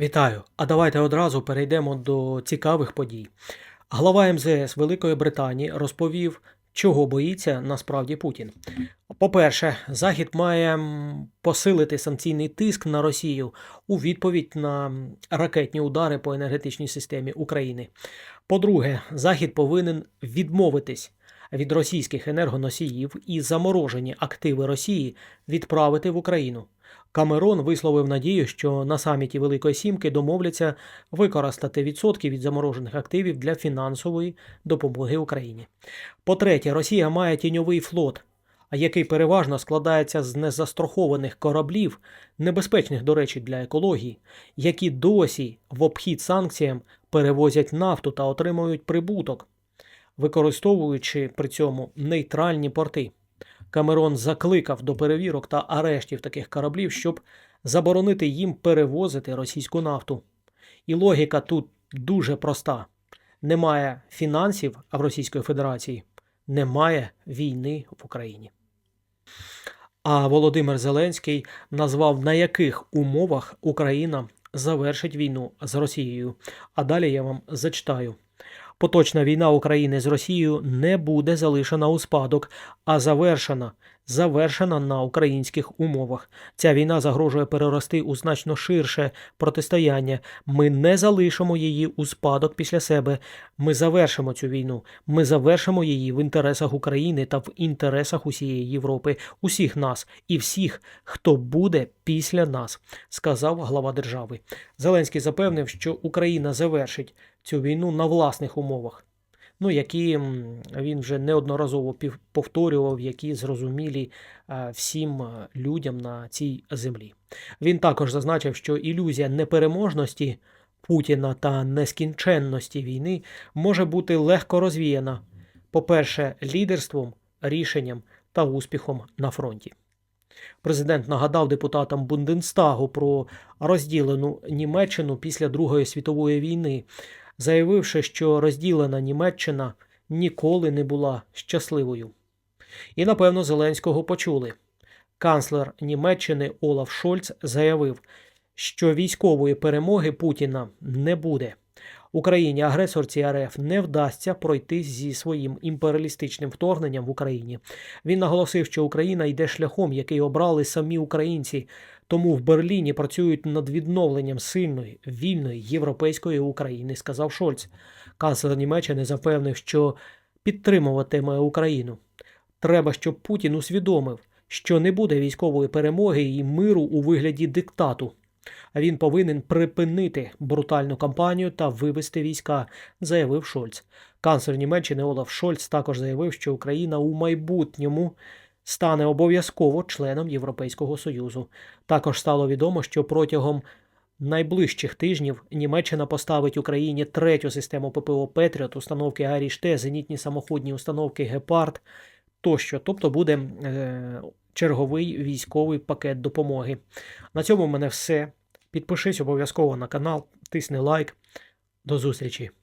Вітаю! А давайте одразу перейдемо до цікавих подій. Глава МЗС Великої Британії розповів, чого боїться насправді Путін. По-перше, Захід має посилити санкційний тиск на Росію у відповідь на ракетні удари по енергетичній системі України. По-друге, Захід повинен відмовитись від російських енергоносіїв і заморожені активи Росії відправити в Україну. Камерон висловив надію, що на саміті Великої Сімки домовляться використати відсотки від заморожених активів для фінансової допомоги Україні. По-третє, Росія має тіньовий флот, який переважно складається з незастрахованих кораблів, небезпечних, до речі, для екології, які досі в обхід санкціям перевозять нафту та отримують прибуток, використовуючи при цьому нейтральні порти. Камерон закликав до перевірок та арештів таких кораблів, щоб заборонити їм перевозити російську нафту. І логіка тут дуже проста: немає фінансів в Російської Федерації, немає війни в Україні. А Володимир Зеленський назвав на яких умовах Україна завершить війну з Росією. А далі я вам зачитаю. Поточна війна України з Росією не буде залишена у спадок, а завершена. Завершена на українських умовах. Ця війна загрожує перерости у значно ширше протистояння. Ми не залишимо її у спадок після себе. Ми завершимо цю війну. Ми завершимо її в інтересах України та в інтересах усієї Європи, усіх нас і всіх, хто буде після нас, сказав глава держави. Зеленський запевнив, що Україна завершить цю війну на власних умовах. Ну, які він вже неодноразово повторював, які зрозумілі е, всім е, людям на цій землі. Він також зазначив, що ілюзія непереможності Путіна та нескінченності війни може бути легко розвіяна, по-перше, лідерством, рішенням та успіхом на фронті. Президент нагадав депутатам Бунденстагу про розділену Німеччину після Другої світової війни, заявивши, що розділена Німеччина ніколи не була щасливою. І, напевно, Зеленського почули. Канцлер Німеччини Олаф Шольц заявив, що військової перемоги Путіна не буде. Україні агресорці РФ не вдасться пройти зі своїм імперіалістичним вторгненням в Україні. Він наголосив, що Україна йде шляхом, який обрали самі українці, тому в Берліні працюють над відновленням сильної, вільної європейської України, сказав Шольц. Канцлер Німеччини запевнив, що підтримуватиме Україну. Треба, щоб Путін усвідомив, що не буде військової перемоги і миру у вигляді диктату. Він повинен припинити брутальну кампанію та вивести війська, заявив Шольц. Канцлер Німеччини Олаф Шольц також заявив, що Україна у майбутньому стане обов'язково членом Європейського Союзу. Також стало відомо, що протягом найближчих тижнів Німеччина поставить Україні третю систему ППО Петріот, установки Аріште, зенітні самоходні установки Гепард тощо. Тобто буде е, черговий військовий пакет допомоги. На цьому в мене все. Підпишись обов'язково на канал, тисни лайк. До зустрічі!